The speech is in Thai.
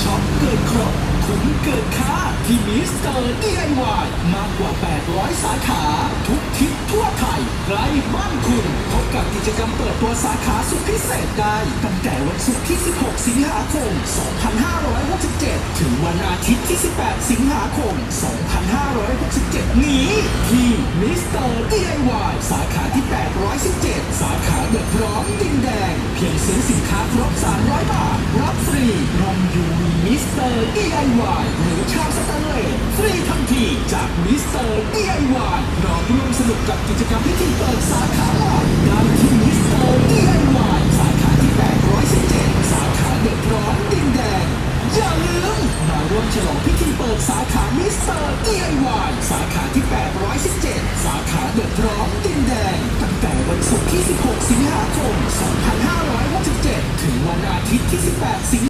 ช็อปเกิดครบคุ้มเกิดค่าที่มิสเตอร์ DIY มากกว่า 800 สาขา ทุกทิศทั่วไทยใกล้บ้านคุณ พบกับกิจกรรมเปิดตัวสาขาสุดพิเศษได้ ตั้งแต่วันศุกร์ที่ 16 สิงหาคม 2567 ถึงวันอาทิตย์ที่ 18 สิงหาคม 2567 นี้ ที่มิสเตอร์ DIY สาขาที่ 817 สาขาเดือดร้อนดินแดง เพียงซื้อสินค้าครบ 300 บาท รับฟรีนมยูวีมิสเตอร์ DIY หรือชามสแตนเลสฟรีทันทีจากมิสเตอร์ DIY รอร่วมสนุกกับกิจกรรมพิธีเปิดสาขาใหม่ได้ที่มิสเตอร์ DIY สาขาที่ 817 สาขาเดือดร้อนดินแดง อย่าลืมมาร่วมฉลองพิธีเปิดสาขามิสเตอร์ DIY สาขาที่ 817 สาขาเดือดร้อนดินแดง ตั้งแต่วันศุกร์ที่ 16 สิงหาคม 2567 ถึงวันอาทิตย์ที่ 18 สิง